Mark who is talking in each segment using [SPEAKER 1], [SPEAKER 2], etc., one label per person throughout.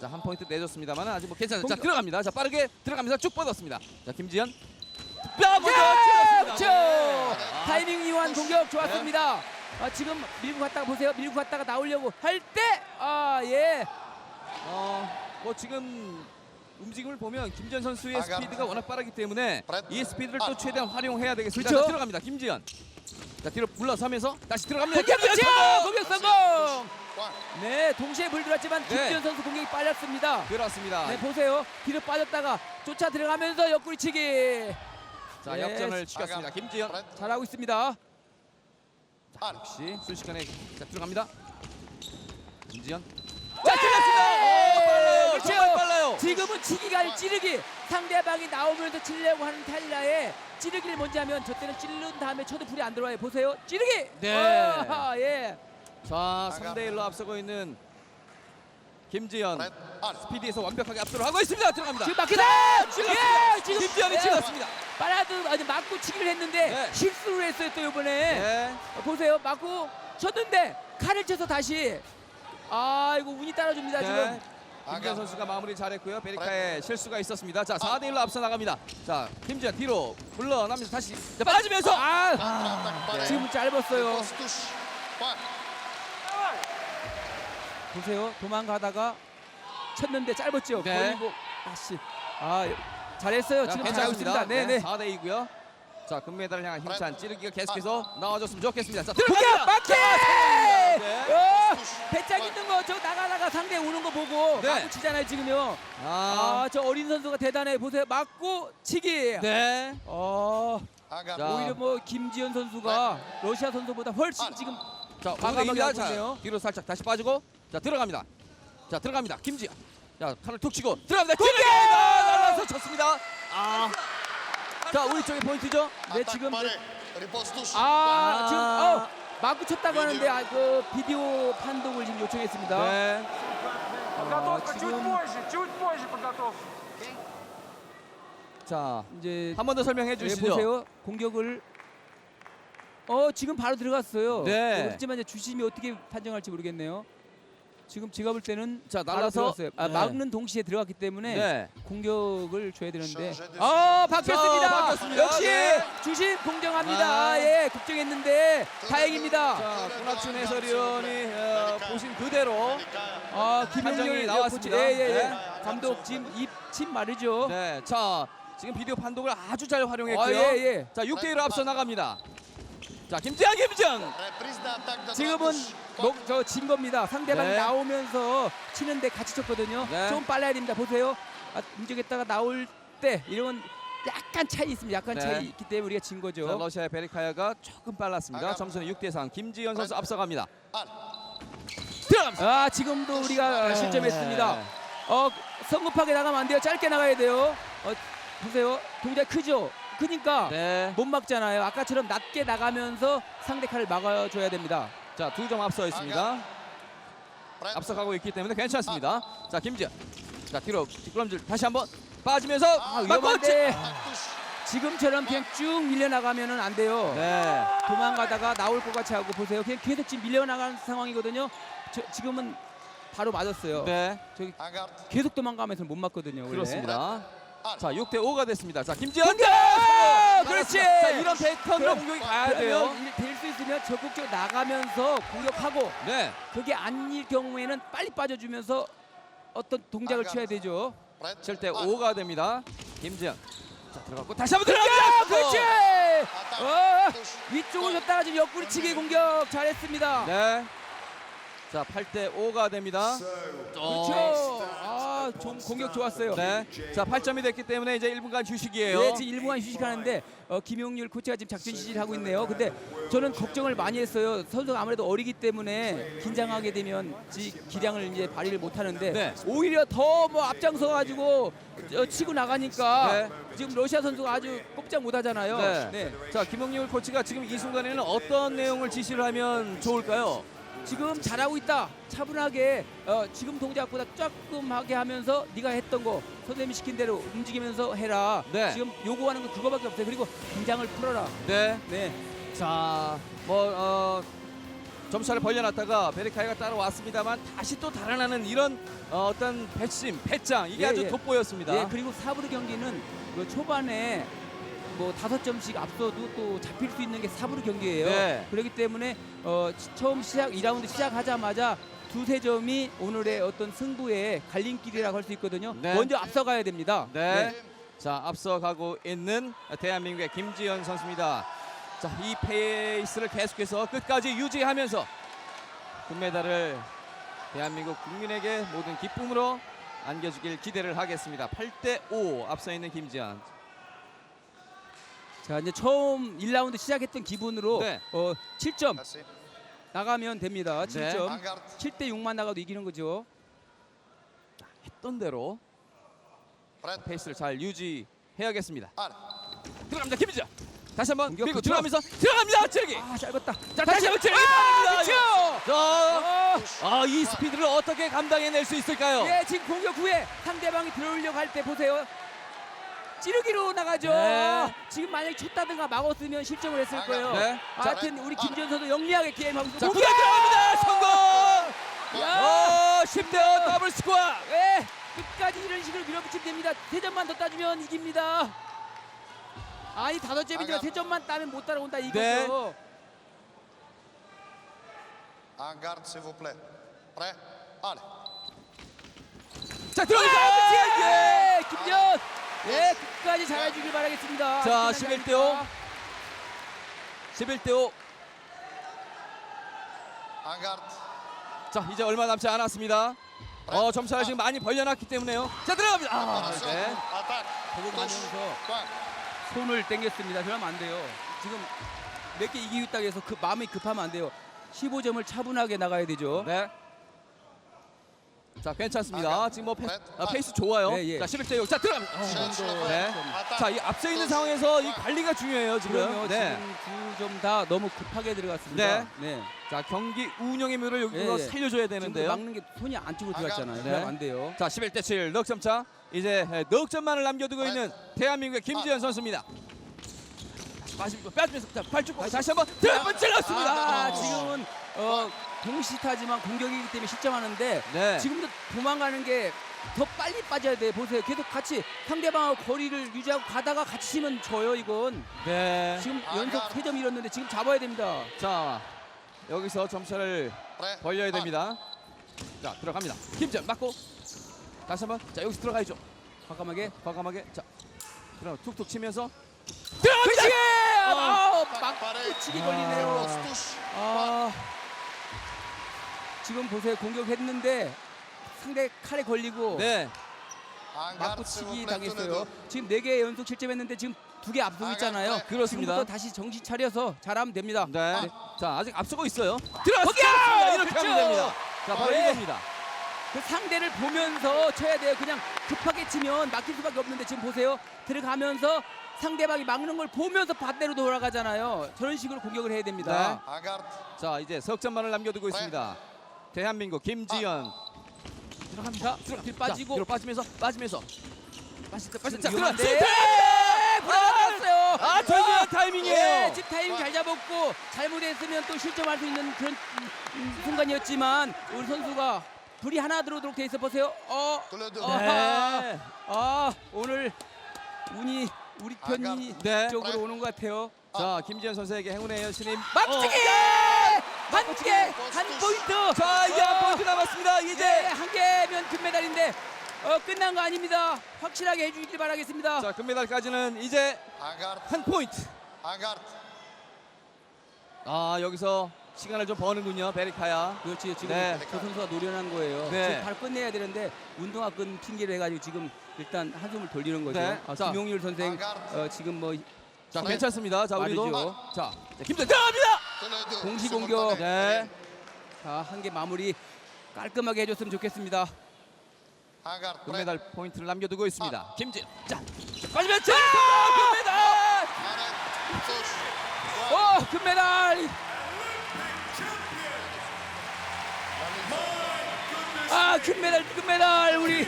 [SPEAKER 1] 자, 한 포인트 내줬습니다만 아직 뭐 괜찮아요. 자, 들어갑니다. 자, 빠르게 들어가면서 쭉 뻗었습니다. 자, 김지현. 야, 먼저
[SPEAKER 2] 그렇죠.
[SPEAKER 1] 찔렀습니다. 네.
[SPEAKER 2] 타이밍 이완 공격 좋았습니다. 아, 지금 밀고 갔다가 보세요. 밀고 갔다가 나오려고 할 때, 아 예,
[SPEAKER 1] 어, 뭐 지금 움직임을 보면 김지현 선수의. 스피드가 워낙 빠르기 때문에. 이 스피드를 또 최대한 활용해야 되겠습니다.
[SPEAKER 2] 그렇죠.
[SPEAKER 1] 자, 들어갑니다. 김지현. 자, 뒤로 물러서면서 다시 들어갑니다.
[SPEAKER 2] 공격
[SPEAKER 1] 김지현
[SPEAKER 2] 그렇죠.
[SPEAKER 1] 성공!
[SPEAKER 2] 공격 성공. 네, 동시에 불 들었지만
[SPEAKER 1] 네.
[SPEAKER 2] 김지현 선수 공격이 빨랐습니다.
[SPEAKER 1] 그렇습니다.
[SPEAKER 2] 네, 보세요. 뒤로 빠졌다가 쫓아 들어가면서 옆구리치기
[SPEAKER 1] 자,
[SPEAKER 2] 네.
[SPEAKER 1] 역전을 시켰습니다. 김지현.
[SPEAKER 2] 잘하고 있습니다.
[SPEAKER 1] 역시 순식간에 자, 들어갑니다. 김지현. 자, 들어갔습니다. 오, 빨라요.
[SPEAKER 2] 그렇죠.
[SPEAKER 1] 정말 빨라요.
[SPEAKER 2] 지금은 치기가 아니라 찌르기. 상대방이 나오면서 치려고 하는 탈라에 찌르기를 먼저 하면 저 때는 찌른 다음에 쳐도 불이 안 들어와요. 보세요. 찌르기.
[SPEAKER 1] 네.
[SPEAKER 2] 아하, 예.
[SPEAKER 1] 자, 3대 1로 앞서고 있는 김지현. 스피드에서 완벽하게 압도를 하고 있습니다. 들어갑니다.
[SPEAKER 2] 지금 막히다.
[SPEAKER 1] 찔렀습니다.
[SPEAKER 2] 예, 지금
[SPEAKER 1] 김지현이
[SPEAKER 2] 예.
[SPEAKER 1] 찔렀습니다.
[SPEAKER 2] 빨라도 아주 맞고 치기를 했는데
[SPEAKER 1] 네.
[SPEAKER 2] 실수를 했어요 또 이번에.
[SPEAKER 1] 네.
[SPEAKER 2] 어, 보세요. 맞고 쳤는데 칼을 쳐서 다시. 아 이거 운이 따라줍니다
[SPEAKER 1] 네.
[SPEAKER 2] 지금.
[SPEAKER 1] 김지현 선수가 마무리 잘했고요. 베리카의 실수가 있었습니다. 자, 4대 1로 앞서 나갑니다. 자, 김지현 뒤로 물러나면서 다시 자, 빠지면서
[SPEAKER 2] 아
[SPEAKER 1] 네.
[SPEAKER 2] 지금 짧았어요. 보세요. 도망가다가 쳤는데 짧았죠.
[SPEAKER 1] 네.
[SPEAKER 2] 걸리고 다시. 아 잘했어요.
[SPEAKER 1] 자,
[SPEAKER 2] 지금 잘하고 있습니다. 네 네.
[SPEAKER 1] 4대 2고요. 자, 금메달을 향한 힘찬 찌르기가 계속해서 나와줬으면 좋겠습니다. 자, 들어갑니다.
[SPEAKER 2] 막히!
[SPEAKER 1] 네.
[SPEAKER 2] 어, 배짱 있는 거 저 나가다가 상대 오는 거 보고
[SPEAKER 1] 네.
[SPEAKER 2] 맞고 치잖아요 지금요.
[SPEAKER 1] 아,
[SPEAKER 2] 아저 어린 선수가 대단해 보세요. 맞고 치기.
[SPEAKER 1] 네.
[SPEAKER 2] 어
[SPEAKER 1] 자.
[SPEAKER 2] 오히려 뭐 김지현 선수가 러시아 선수보다 훨씬 지금
[SPEAKER 1] 자,
[SPEAKER 2] 과감하게
[SPEAKER 1] 오늘입니다.
[SPEAKER 2] 하고
[SPEAKER 1] 자,
[SPEAKER 2] 있네요.
[SPEAKER 1] 뒤로 살짝 다시 빠지고 자, 들어갑니다. 자, 들어갑니다. 김지현. 자, 칼을 툭 치고 들어갑니다. 공격! 날라서 쳤습니다. 아. 자, 우리 쪽의 포인트죠?
[SPEAKER 2] 네 지금 네.
[SPEAKER 3] 아,
[SPEAKER 2] 아, 지금 어 맞고 쳤다고 하는데 아, 그 비디오 판독을 지금 요청했습니다.
[SPEAKER 1] 네.
[SPEAKER 4] Подготовка
[SPEAKER 2] А,
[SPEAKER 4] чуть
[SPEAKER 2] 지금-
[SPEAKER 4] позже, чуть позже подготовка.
[SPEAKER 1] 자,
[SPEAKER 2] 이제
[SPEAKER 1] 한 번 더 설명해
[SPEAKER 2] 네,
[SPEAKER 1] 주시죠.
[SPEAKER 2] 보세요. 공격을 어 지금 바로 들어갔어요.
[SPEAKER 1] 네.
[SPEAKER 2] 그렇지만 이제 주심이 어떻게 판정할지 모르겠네요. 지금 제가 볼 때는
[SPEAKER 1] 자, 날라서.
[SPEAKER 2] 아,
[SPEAKER 1] 네.
[SPEAKER 2] 막는 동시에 들어갔기 때문에
[SPEAKER 1] 네.
[SPEAKER 2] 공격을 줘야 되는데 아 바뀌었습니다.
[SPEAKER 1] 자, 바뀌었습니다.
[SPEAKER 2] 역시
[SPEAKER 1] 네.
[SPEAKER 2] 주심 공정합니다.
[SPEAKER 1] 아.
[SPEAKER 2] 예, 걱정했는데 다행입니다.
[SPEAKER 1] 자, 손학준 해설위원이 어, 보신 그대로
[SPEAKER 2] 아
[SPEAKER 1] 판정이
[SPEAKER 2] 김영률
[SPEAKER 1] 나왔습니다.
[SPEAKER 2] 코치, 예, 예, 예.
[SPEAKER 1] 네.
[SPEAKER 2] 감독 지금 입침 말이죠.
[SPEAKER 1] 네. 자, 지금 비디오 판독을 아주 잘 활용했고요.
[SPEAKER 2] 아, 예, 예.
[SPEAKER 1] 자, 6대 1로 앞서 나갑니다. 자, 김지현 김지현.
[SPEAKER 2] 지금은 저진 겁니다. 상대방이
[SPEAKER 1] 네.
[SPEAKER 2] 나오면서 치는데 같이 쳤거든요.
[SPEAKER 1] 네.
[SPEAKER 2] 좀 빨라야 됩니다. 보세요. 아, 움직였다가 나올 때 이런 약간 차이 있습니다. 약간
[SPEAKER 1] 네.
[SPEAKER 2] 차이 있기 때문에 우리가 진 거죠.
[SPEAKER 1] 자, 러시아의 베리카야가 조금 빨랐습니다. 점수는 6대 3. 김지현 선수 앞서갑니다.
[SPEAKER 3] 아.
[SPEAKER 1] 들어갑니다.
[SPEAKER 2] 아 지금도 우리가 실점했습니다.
[SPEAKER 1] 네.
[SPEAKER 2] 어 성급하게 나가면 안 돼요. 짧게 나가야 돼요. 어, 보세요. 동작 크죠. 크니까
[SPEAKER 1] 네.
[SPEAKER 2] 못 막잖아요. 아까처럼 낮게 나가면서 상대 칼을 막아줘야 됩니다.
[SPEAKER 1] 자, 두 점 앞서 있습니다. 앞서가고 있기 때문에 괜찮습니다. 자, 김지현. 자, 뒤로 뒷걸음질 다시 한번 빠지면서
[SPEAKER 2] 아,
[SPEAKER 1] 맞고
[SPEAKER 2] 위험한데 지금처럼 그냥 쭉 밀려나가면 안 돼요.
[SPEAKER 1] 네.
[SPEAKER 2] 도망가다가 나올 것 같이 하고 보세요. 그냥 계속 지금 밀려나가는 상황이거든요. 저, 지금은 바로 맞았어요.
[SPEAKER 1] 네.
[SPEAKER 2] 저기 계속 도망가면서 못 맞거든요. 원래.
[SPEAKER 1] 그렇습니다. 자, 6대 5가 됐습니다. 자, 김지현.
[SPEAKER 2] 공격! 그렇지!
[SPEAKER 1] 자, 이런 패턴으로
[SPEAKER 2] 그럼-
[SPEAKER 1] 공격이 가야 돼요.
[SPEAKER 2] 될수 있으면 적극적으로 나가면서 공격하고
[SPEAKER 1] 네.
[SPEAKER 2] 그게 아닐 경우에는 빨리 빠져주면서 어떤 동작을 취해야 되죠.
[SPEAKER 1] 7대 5가 됩니다. 김지현. 자, 들어갔고 다시 한번
[SPEAKER 2] 공격!
[SPEAKER 1] 들어갑니다.
[SPEAKER 2] 그렇지!
[SPEAKER 3] 아,
[SPEAKER 2] 어, 위쪽으로 줬다가 지금 옆구리치기 공격 잘했습니다.
[SPEAKER 1] 네. 자, 8대 5가 됩니다.
[SPEAKER 2] 그렇죠. 아, 좀 공격 좋았어요.
[SPEAKER 1] 네. 자, 8점이 됐기 때문에 이제 1분간 휴식이에요.
[SPEAKER 2] 네, 지금 1분간 휴식하는데 어, 김용률 코치가 지금 작전 지시를 하고 있네요. 근데 저는 걱정을 많이 했어요. 선수가 아무래도 어리기 때문에 긴장하게 되면 지, 기량을 이제 발휘를 못 하는데
[SPEAKER 1] 네.
[SPEAKER 2] 오히려 더 뭐 앞장서 가지고 치고 나가니까
[SPEAKER 1] 네.
[SPEAKER 2] 지금 러시아 선수가 아주 꼼짝 못 하잖아요.
[SPEAKER 1] 네. 자, 김홍률 코치가 지금 이 순간에는 어떤 내용을 지시를 하면 좋을까요?
[SPEAKER 2] 지금 잘하고 있다. 차분하게 어, 지금 동작보다 조금 하게 하면서 네가 했던 거 선생님이 시킨 대로 움직이면서 해라.
[SPEAKER 1] 네.
[SPEAKER 2] 지금 요구하는 건 그거밖에 없어요. 그리고 긴장을 풀어라.
[SPEAKER 1] 네.
[SPEAKER 2] 네.
[SPEAKER 1] 자, 뭐 어, 점차를 벌려놨다가 베리카이가 따라왔습니다만 다시 또 달아나는 이런 어, 어떤 배심, 배짱 이게
[SPEAKER 2] 예,
[SPEAKER 1] 아주
[SPEAKER 2] 예.
[SPEAKER 1] 돋보였습니다.
[SPEAKER 2] 예, 그리고 사브르 경기는 그 초반에 뭐 다섯 점씩 앞서도 또 잡힐 수 있는 게 사브르 경기예요.
[SPEAKER 1] 네.
[SPEAKER 2] 그렇기 때문에 어, 치- 처음 시작 2라운드 시작하자마자 두세 점이 오늘의 어떤 승부의 갈림길이라고 할 수 있거든요.
[SPEAKER 1] 네.
[SPEAKER 2] 먼저 앞서가야 됩니다.
[SPEAKER 1] 네. 자 앞서가고 있는 대한민국의 김지현 선수입니다. 자 이 페이스를 계속해서 끝까지 유지하면서 금메달을 대한민국 국민에게 모든 기쁨으로 안겨주길 기대를 하겠습니다. 8대 5 앞서 있는 김지현.
[SPEAKER 2] 자 이제 처음 1라운드 시작했던 기분으로
[SPEAKER 1] 네.
[SPEAKER 2] 어, 7점
[SPEAKER 3] Merci.
[SPEAKER 2] 나가면 됩니다.
[SPEAKER 1] 네.
[SPEAKER 2] 7점.
[SPEAKER 3] En garde.
[SPEAKER 2] 7대 6만 나가도 이기는 거죠.
[SPEAKER 1] 했던 대로. 페이스를 잘 유지해야겠습니다. 들어갑니다. 김지현. 다시 한번
[SPEAKER 2] 공격
[SPEAKER 1] 밀고
[SPEAKER 2] 좋죠?
[SPEAKER 1] 들어가면서 들어갑니다. 찌르기.
[SPEAKER 2] 아 짧았다.
[SPEAKER 1] 자 다시 한번 찌르기.
[SPEAKER 2] 아, 그렇죠.
[SPEAKER 1] 자, 아, 이 스피드를 어떻게 감당해낼 수 있을까요?
[SPEAKER 2] 예, 지금 공격 후에 상대방이 들어오려고 할 때 보세요. 찌르기로 나가죠.
[SPEAKER 1] 네.
[SPEAKER 2] 지금 만약에 쳤다든가 막았으면 실점을 했을 거예요.
[SPEAKER 1] 네.
[SPEAKER 2] 아, 하여튼 우리 김지현 선수 영리하게 게임하고 있습니다.
[SPEAKER 1] 자, 공격 들어갑니다. 성공!
[SPEAKER 2] 야!
[SPEAKER 1] 어, 10대5 더블 스코어.
[SPEAKER 2] 예, 끝까지 이런 식으로 밀어붙이면 됩니다. 세 점만 더 따주면 이깁니다. 아니 다섯 점이지만 세 점만 따면 못 따라온다 이거죠.
[SPEAKER 1] 네. 자,
[SPEAKER 2] 아,
[SPEAKER 1] 들어갑니다. 예.
[SPEAKER 2] 예, 김지현. 예, 끝까지 잘해주길 바라겠습니다.
[SPEAKER 1] 자,
[SPEAKER 2] 끝나지
[SPEAKER 1] 11대 5.
[SPEAKER 2] 않을까?
[SPEAKER 1] 11대 5.
[SPEAKER 3] En garde.
[SPEAKER 1] 자, 이제 얼마 남지 않았습니다. 어, 점차가 지금 많이 벌려놨기 때문에요. 자, 들어갑니다. 아. 네.
[SPEAKER 2] 보고. 가면서. 손을 땡겼습니다. 그러면 안 돼요. 지금 몇 개 이기고 있다고 해서 그 마음이 급하면 안 돼요. 15점을 차분하게 나가야 되죠.
[SPEAKER 1] 네. 자, 괜찮습니다. 지금 뭐 페,
[SPEAKER 3] 네.
[SPEAKER 1] 아, 페이스 좋아요.
[SPEAKER 2] 네, 예.
[SPEAKER 1] 자, 11대 6. 자, 들어갑니다. 어. 네. 자, 이 앞서 있는 상황에서 이 관리가 중요해요, 지금.
[SPEAKER 2] 그럼요.
[SPEAKER 1] 네.
[SPEAKER 2] 지금 두 점 다 너무 급하게 들어갔습니다.
[SPEAKER 1] 네.
[SPEAKER 2] 네.
[SPEAKER 1] 자, 경기 운영의 묘를 여기서
[SPEAKER 2] 예, 예.
[SPEAKER 1] 살려줘야
[SPEAKER 2] 지금
[SPEAKER 1] 되는데요.
[SPEAKER 2] 막는 게 손이 안쪽으로 들어갔잖아요.
[SPEAKER 1] 네.
[SPEAKER 2] 그러면 안 돼요.
[SPEAKER 1] 자, 11대 7 넉점 차. 이제 넉 점만을 남겨두고 있는 대한민국의 김지현 선수입니다. 빠지고 빠지면서 자, 발쭉 다시 한번 들어한번 찔렀습니다.
[SPEAKER 2] 아,
[SPEAKER 3] 어.
[SPEAKER 2] 지금은 어, 동시타지만 공격이기 때문에 실점하는데
[SPEAKER 1] 네.
[SPEAKER 2] 지금도 도망가는 게 더 빨리 빠져야 돼. 보세요. 계속 같이 상대방하고 거리를 유지하고 가다가 같이 치면 져요, 이건.
[SPEAKER 1] 네.
[SPEAKER 2] 지금
[SPEAKER 3] 아,
[SPEAKER 2] 연속
[SPEAKER 3] 아.
[SPEAKER 2] 세점 잃었는데 지금 잡아야 됩니다.
[SPEAKER 1] 자, 여기서 점차를
[SPEAKER 3] Prêt.
[SPEAKER 1] 벌려야. 됩니다. 자, 들어갑니다. 김지현 맞고 다시 한번 자, 여기서 들어가야죠.
[SPEAKER 2] 과감하게.
[SPEAKER 1] 과감하게 자, 들어 툭툭 치면서! 어.
[SPEAKER 2] 아, 막. 치기
[SPEAKER 1] 아.
[SPEAKER 2] 걸리네요.
[SPEAKER 3] Grosse touche.
[SPEAKER 2] 아, 지금 보세요. 공격했는데 상대 칼에 걸리고
[SPEAKER 1] 네.
[SPEAKER 3] Les
[SPEAKER 2] 당했어요. 지금 네 개 연속 실점했는데 지금 두 개 앞서고
[SPEAKER 3] 아,
[SPEAKER 2] 있잖아요.
[SPEAKER 3] 네,
[SPEAKER 1] 그렇습니다.
[SPEAKER 2] 지금부터 다시 정신 차려서 잘하면 됩니다.
[SPEAKER 1] 네. 자, 아직 앞서고 있어요. 들어갔습니다. 이렇게
[SPEAKER 2] 그렇죠.
[SPEAKER 1] 하면 됩니다. 자, 바로
[SPEAKER 2] 네.
[SPEAKER 1] 이겁니다.
[SPEAKER 2] 그 상대를 보면서 쳐야 돼요. 그냥 급하게 치면 막힐 수밖에 없는데 지금 보세요. 들어가면서 상대방이 막는 걸 보면서 반대로 돌아가잖아요. 저런 식으로 공격을 해야 됩니다.
[SPEAKER 3] Garde.
[SPEAKER 1] 자, 이제 석점만을 남겨두고 있습니다. 대한민국 김지현
[SPEAKER 2] 들어갑니다. 뒤로 빠지고
[SPEAKER 1] 뒤로 빠지면서 빠지면서 빠질 때 빠질 때 들어갔어요.
[SPEAKER 2] 위험한데 네, 불안했어요.
[SPEAKER 1] 아, 절묘한 타이밍이에요.
[SPEAKER 2] 예, 지금 타이밍 잘 잡았고 잘못했으면 또 실점할 수 있는 그런 음, 음, 순간이었지만 우리 선수가 불이 하나 들어오도록 돼 있어 보세요. 어. 어.
[SPEAKER 1] 네.
[SPEAKER 2] 아 오늘 운이 우리 편이
[SPEAKER 1] 네.
[SPEAKER 2] 쪽으로 오는 것 같아요.
[SPEAKER 1] 자, 김지현 선수에게 행운의 여신님
[SPEAKER 2] 막치기
[SPEAKER 1] 어.
[SPEAKER 2] 한 개, 한 포인트.
[SPEAKER 1] 자, 이제 한
[SPEAKER 2] 어.
[SPEAKER 1] 포인트 남았습니다.
[SPEAKER 2] 이제
[SPEAKER 1] 이제
[SPEAKER 2] 한 개면 금메달인데 어, 끝난 거 아닙니다. 확실하게 해주길 바라겠습니다.
[SPEAKER 1] 자, 금메달까지는 이제. 한 포인트. 아, 여기서 시간을 좀 버는군요. 베리카야.
[SPEAKER 2] 그렇지 지금
[SPEAKER 1] 네.
[SPEAKER 2] 저 선수가 노련한 거예요.
[SPEAKER 1] 네.
[SPEAKER 2] 지금 바로 끝내야 되는데 운동화 끈 핑계를 해가지고 지금 일단 한숨을 돌리는 거죠.
[SPEAKER 1] 네.
[SPEAKER 2] 아,
[SPEAKER 1] 자.
[SPEAKER 2] 김용률 선생. 어, 지금 뭐
[SPEAKER 1] 자,
[SPEAKER 3] 네.
[SPEAKER 1] 괜찮습니다. 자, 우리도
[SPEAKER 2] 빠르죠.
[SPEAKER 1] 자, 자, 김지현 들어갑니다.
[SPEAKER 3] Simultané.
[SPEAKER 2] 공격.
[SPEAKER 1] 네.
[SPEAKER 2] 한개 마무리 깔끔하게 해줬으면 좋겠습니다.
[SPEAKER 1] 금메달 포인트를 남겨두고 있습니다.
[SPEAKER 2] 아.
[SPEAKER 1] 김지현. 자, 빠지면 자, 금메달.
[SPEAKER 3] Arrête. Touche.
[SPEAKER 2] 어 금메달. 금메달 금메달 우리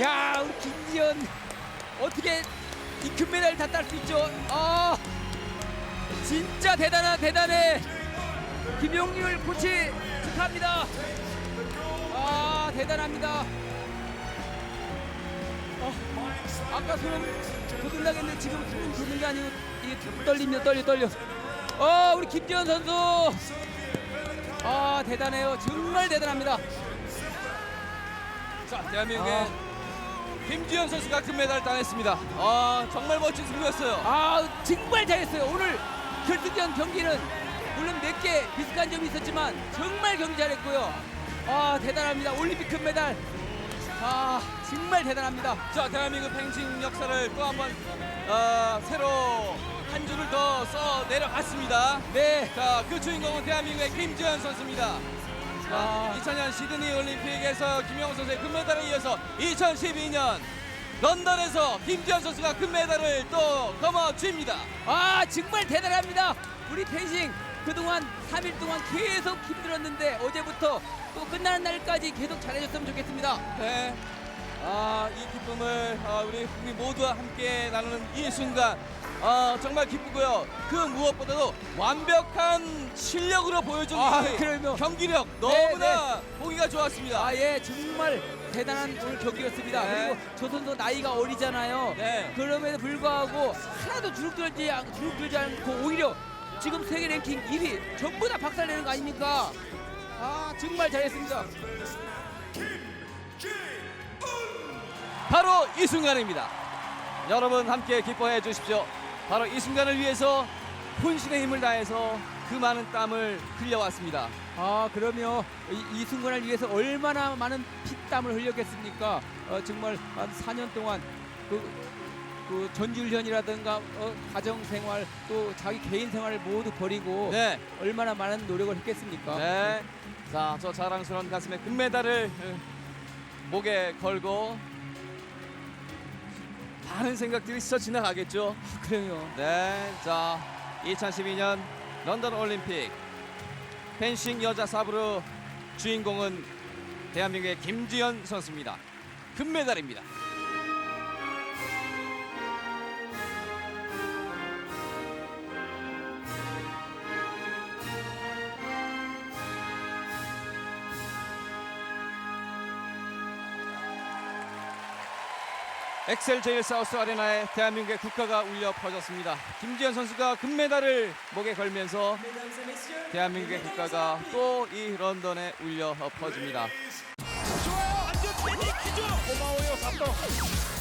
[SPEAKER 2] 야 우리 김지현 어떻게 이 금메달 다 딸 수 있죠. 아 진짜 대단하 대단해. 김용률 코치 축하합니다. 아 대단합니다. 어, 아까 손은 도둑나겠는데 지금 손은 도는 게 아니고 이게 떨립니다 떨려 떨려. 어 우리 김지현 선수. 아 대단해요. 정말 대단합니다.
[SPEAKER 1] 자, 대한민국의
[SPEAKER 2] 아.
[SPEAKER 1] 김지현 선수가 금메달을 따냈습니다. 아, 정말 멋진 승부였어요.
[SPEAKER 2] 아 정말 잘했어요. 오늘 결승전 경기는 물론 몇 개 비슷한 점이 있었지만 정말 경기 잘했고요. 아 대단합니다. 올림픽 금메달. 아 정말 대단합니다.
[SPEAKER 1] 자, 대한민국 펜싱 역사를 또 한번 어, 새로 한 줄을 더 써 내려갔습니다.
[SPEAKER 2] 네.
[SPEAKER 1] 자, 그 주인공은 대한민국의 김지현 선수입니다. 자,
[SPEAKER 2] 아.
[SPEAKER 1] 2000년 시드니 올림픽에서 김영호 선수의 금메달에 이어서 2012년 런던에서 김지현 선수가 금메달을 또 거머쥡니다.
[SPEAKER 2] 아 정말 대단합니다. 우리 펜싱 그동안 3일 동안 계속 힘들었는데 어제부터 또 끝나는 날까지 계속 잘해줬으면 좋겠습니다.
[SPEAKER 1] 네. 아, 이 기쁨을 아, 우리 국민 모두와 함께 나누는 이 순간 아, 정말 기쁘고요. 그 무엇보다도 완벽한 실력으로 보여준
[SPEAKER 2] 아,
[SPEAKER 1] 이
[SPEAKER 2] 그럼요.
[SPEAKER 1] 경기력
[SPEAKER 2] 네,
[SPEAKER 1] 너무나 보기가 좋았습니다.
[SPEAKER 2] 아 예 정말 대단한 오늘 경기였습니다.
[SPEAKER 1] 네.
[SPEAKER 2] 그리고 저 선수 나이가 어리잖아요.
[SPEAKER 1] 네.
[SPEAKER 2] 그럼에도 불구하고 하나도 주눅들지 않- 주눅들지 않고 오히려 지금 세계 랭킹 1위 전부 다 박살내는 거 아닙니까? 아 정말 잘했습니다.
[SPEAKER 1] 바로 이 순간입니다. 여러분 함께 기뻐해 주십시오. 바로 이 순간을 위해서 혼신의 힘을 다해서 그 많은 땀을 흘려왔습니다.
[SPEAKER 2] 아 그러면 이, 이 순간을 위해서 얼마나 많은 피땀을 흘렸겠습니까? 어, 정말 한 4년 동안 그, 그 전지훈련이라든가 어, 가정 생활 또 자기 개인 생활을 모두 버리고
[SPEAKER 1] 네.
[SPEAKER 2] 얼마나 많은 노력을 했겠습니까?
[SPEAKER 1] 네. 자, 저 자랑스러운 가슴에 금메달을 어, 목에 걸고 많은 생각들이 스쳐 지나가겠죠.
[SPEAKER 2] 그래요.
[SPEAKER 1] 네. 자, 2012년 런던 올림픽 펜싱 여자 사브르 주인공은 대한민국의 김지연 선수입니다. 금메달입니다. 엑셀 제일 사우스 아레나에 대한민국의 국가가 울려 퍼졌습니다. 김지현 선수가 금메달을 목에 걸면서 대한민국의 국가가 또 이 런던에 울려 퍼집니다.
[SPEAKER 5] 좋아요. 패닉 기죠. 고마워요. 감독.